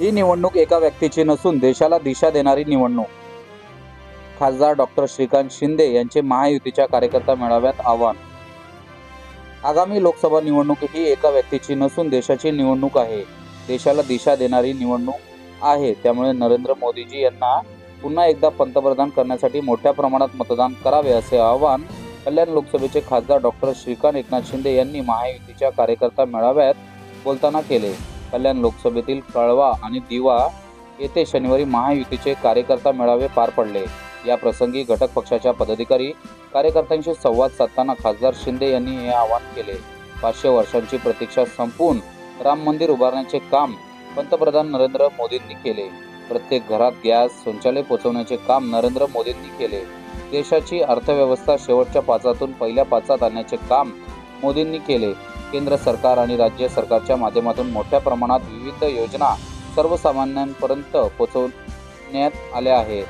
ही निवडणूक एका व्यक्तीची नसून देशाला दिशा देणारी निवडणूक. खासदार डॉक्टर श्रीकांत शिंदे यांचे महायुतीच्या कार्यकर्ता मेळाव्यात आव्हान. आगामी लोकसभा निवडणूक ही एका व्यक्तीची नसून देशाची निवडणूक आहे. देशाला दिशा देणारी निवडणूक आहे. त्यामुळे नरेंद्र मोदीजी यांना पुन्हा एकदा पंतप्रधान करण्यासाठी मोठ्या प्रमाणात मतदान करावे असे आवाहन कल्याण लोकसभेचे खासदार डॉक्टर श्रीकांत एकनाथ शिंदे यांनी महायुतीच्या कार्यकर्ता मेळाव्यात बोलताना केले. कल्याण लोकसभेतील कळवा आणि दिवा येथे शनिवारी महायुतीचे कार्यकर्ता मेळावे पार पडले. या प्रसंगी घटक पक्षाच्या पदाधिकारी कार्यकर्त्यांशी संवाद साधताना खासदार शिंदे यांनी हे आवाहन केले. पाचशे वर्षांची प्रतीक्षा संपवून राम मंदिर उभारण्याचे काम पंतप्रधान नरेंद्र मोदींनी केले. प्रत्येक घरात गॅस शौचालय पोहोचवण्याचे काम नरेंद्र मोदींनी केले. देशाची अर्थव्यवस्था शेवटच्या पाचातून पहिल्या पाचात आणण्याचे काम मोदींनी केले. केंद्र सरकार आणि राज्य सरकारच्या माध्यमातून मोठ्या प्रमाणात विविध योजना सर्वसामान्यांपर्यंत पोहोचवण्यात आल्या आहेत.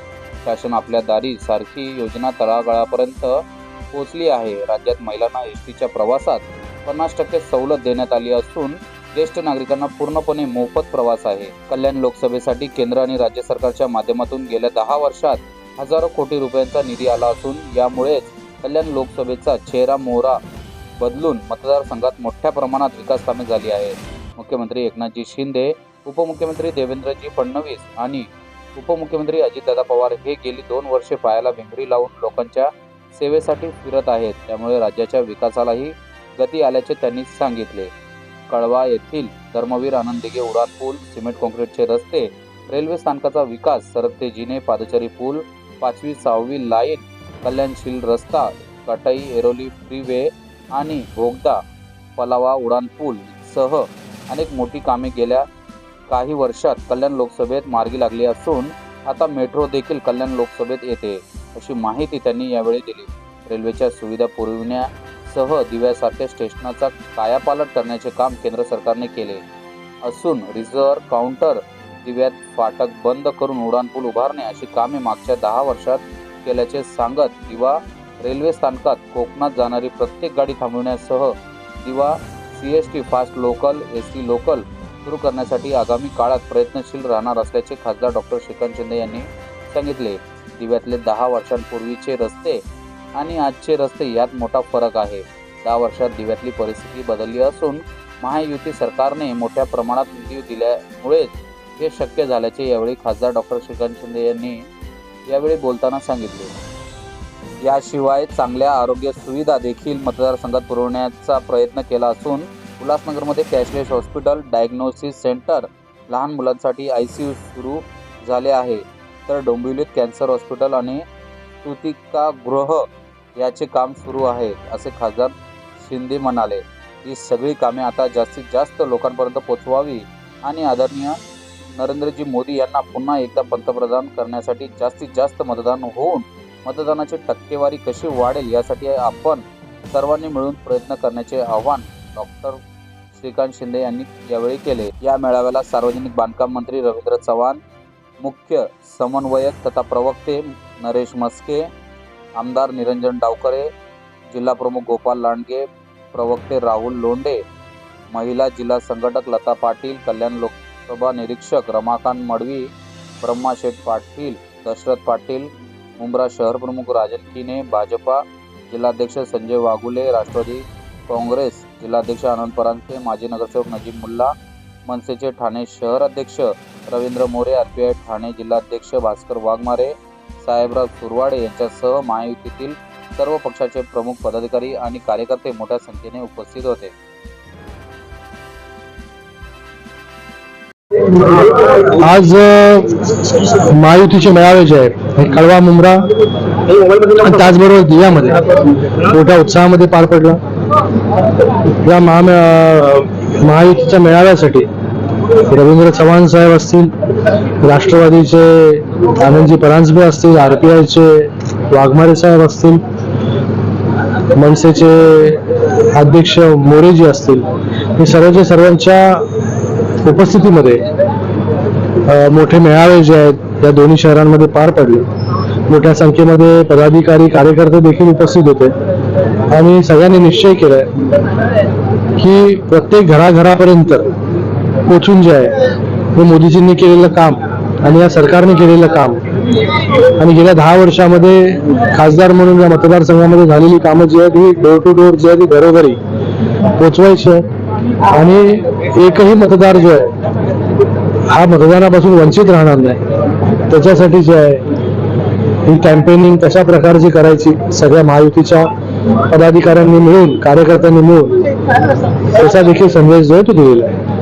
शासन आपल्या दारी सारखी योजना तळागाळापर्यंत पोहोचली आहे. राज्यात महिलांना एस टीच्या प्रवासात पन्नास टक्के सवलत देण्यात आली असून ज्येष्ठ नागरिकांना पूर्णपणे मोफत प्रवास आहे. कल्याण लोकसभेसाठी केंद्र आणि राज्य सरकारच्या माध्यमातून गेल्या दहा वर्षात हजारो कोटी रुपयांचा निधी आला असून यामुळेच कल्याण लोकसभेचा चेहरा मोहरा बदलून मतदारसंघात मोठ्या प्रमाणात विकास कामे झाली आहेत. मुख्यमंत्री एकनाथजी शिंदे उपमुख्यमंत्री देवेंद्रजी फडणवीस आणि उपमुख्यमंत्री अजितदादा पवार हे गेली दोन वर्षे पायाला भिंगरी लावून लोकांच्या सेवेसाठी फिरत आहेत. त्यामुळे राज्याच्या विकासालाही गती आल्याचे त्यांनी सांगितले. कळवा येथील धर्मवीर आनंदिगे उडान पूल सिमेंट काँक्रीटचे रस्ते रेल्वे स्थानकाचा विकास सरतेजीने जिने पादचारी पूल पाचवी सहावी लाईन कल्याणशील रस्ता कटाई एरोली फ्रीवे आणि भोगदा पलावा उडाणपूल सह अनेक मोठी कामे गेल्या काही वर्षात कल्याण लोकसभेत मार्गी लागली असून आता मेट्रो देखील कल्याण लोकसभेत येते अशी माहिती त्यांनी यावेळी दिली. रेल्वेच्या सुविधा पुरविण्यासह दिव्यासारख्या स्टेशनाचा कायापालट करण्याचे काम केंद्र सरकारने केले असून रिझर्व्ह काउंटर दिव्यात फाटक बंद करून उड्डाणपूल उभारणे अशी कामे मागच्या दहा वर्षात केल्याचे सांगत दिवा रेल्वे स्थानकात कोकणात जाणारी प्रत्येक गाडी थांबवण्यासह Diva C S T fast local S T local सुरू करण्यासाठी आगामी काळात प्रयत्नशील राहणार असल्याचे खासदार डॉक्टर श्रीकांत शिंदे यांनी सांगितले. दिव्यातले दहा वर्षांपूर्वीचे रस्ते आणि आजचे रस्ते यात मोठा फरक आहे. दहा वर्षात दिव्यातली परिस्थिती बदलली असून महायुती सरकारने मोठ्या प्रमाणात निधी दिल्यामुळेच हे शक्य झाल्याचे यावेळी खासदार डॉक्टर श्रीकांत शिंदे यांनी यावेळी बोलताना सांगितले. याशिवाय चांगल्या आरोग्य सुविधा देखील मतदारसंघात पुरवण्याचा प्रयत्न केला असून उल्हासनगरमध्ये कॅशलेस हॉस्पिटल डायग्नोसिस सेंटर लहान मुलांसाठी आय सी यू सुरू झाले आहे. तर डोंबिवलीत कॅन्सर हॉस्पिटल आणि सुतिकागृह याचे काम सुरू आहे असे खासदार शिंदे म्हणाले. ही सगळी कामे आता जास्तीत जास्त लोकांपर्यंत पोचवावी आणि आदरणीय नरेंद्रजी मोदी यांना पुन्हा एकदा पंतप्रधान करण्यासाठी जास्तीत जास्त मतदान होऊन मतदानाची टक्केवारी कशी वाढेल यासाठी आपण सर्वांनी मिळून प्रयत्न करण्याचे आवाहन डॉक्टर श्रीकांत शिंदे यांनी यावेळी केले. या मेळाव्याला सार्वजनिक बांधकाम मंत्री रवींद्र चव्हाण मुख्य समन्वयक तथा प्रवक्ते नरेश मस्के आमदार निरंजन डावकरे जिल्हा प्रमुख गोपाल लांडगे प्रवक्ते राहुल लोंडे महिला जिल्हा संघटक लता पाटील कल्याण लोकसभा निरीक्षक रमाकांत मडवी ब्रह्मा शेठ पाटील दशरथ पाटील मुंब्रा शहर प्रमुख राजन किने भाजपा जिल्हाध्यक्ष संजय वाघुले राष्ट्रवादी काँग्रेस जिल्हाध्यक्ष आनंद परांजपे माजी नगरसेवक नजीब मुल्ला मनसेचे ठाणे शहर अध्यक्ष रवींद्र मोरे आरपीआय ठाणे जिल्हाध्यक्ष भास्कर वाघमारे साहेबराव सुरवाडे यांच्यासह महायुतीतील सर्व पक्षाचे प्रमुख पदाधिकारी आणि कार्यकर्ते मोठ्या संख्येने उपस्थित होते. आज महायुतीचे मेळावे जे आहेत हे कळवा मुंब्रा आणि त्याचबरोबर दिव्यामध्ये. मोठ्या उत्साहामध्ये पार पडला. या महा महायुतीच्या मेळाव्यासाठी रवींद्र चव्हाण साहेब असतील राष्ट्रवादीचे आनंदजी परांजपे असतील आर पी वाघमारे साहेब असतील मनसेचे अध्यक्ष मोरेजी असतील हे सर्वच्या सर्वांच्या उपस्थितीमध्ये मोठे मेळावे जे आहेत या दोन्ही शहरांमध्ये पार पडले. मोठ्या संख्येमध्ये पदाधिकारी कार्यकर्ते देखील उपस्थित होते. आणि सगळ्यांनी निश्चय केलाय की प्रत्येक घराघरापर्यंत पोचून जे आहे हे मोदीजींनी केलेलं काम आणि या सरकारने केलेलं काम आणि गेल्या दहा वर्षामध्ये खासदार म्हणून या मतदारसंघामध्ये झालेली कामं जी आहेत ही डोर टू डोर जी आहे ती घरोघरी पोचवायची आहे आणि एकही मतदार जो आहे हा मतदानापासून वंचित राहणार नाही. त्याच्यासाठी जे आहे ही कॅम्पेनिंग कशा प्रकारची करायची सगळ्या महायुतीच्या पदाधिकाऱ्यांनी मिळून कार्यकर्त्यांनी मिळून त्याचा देखील संदेश जो आहे तो दिलेला आहे.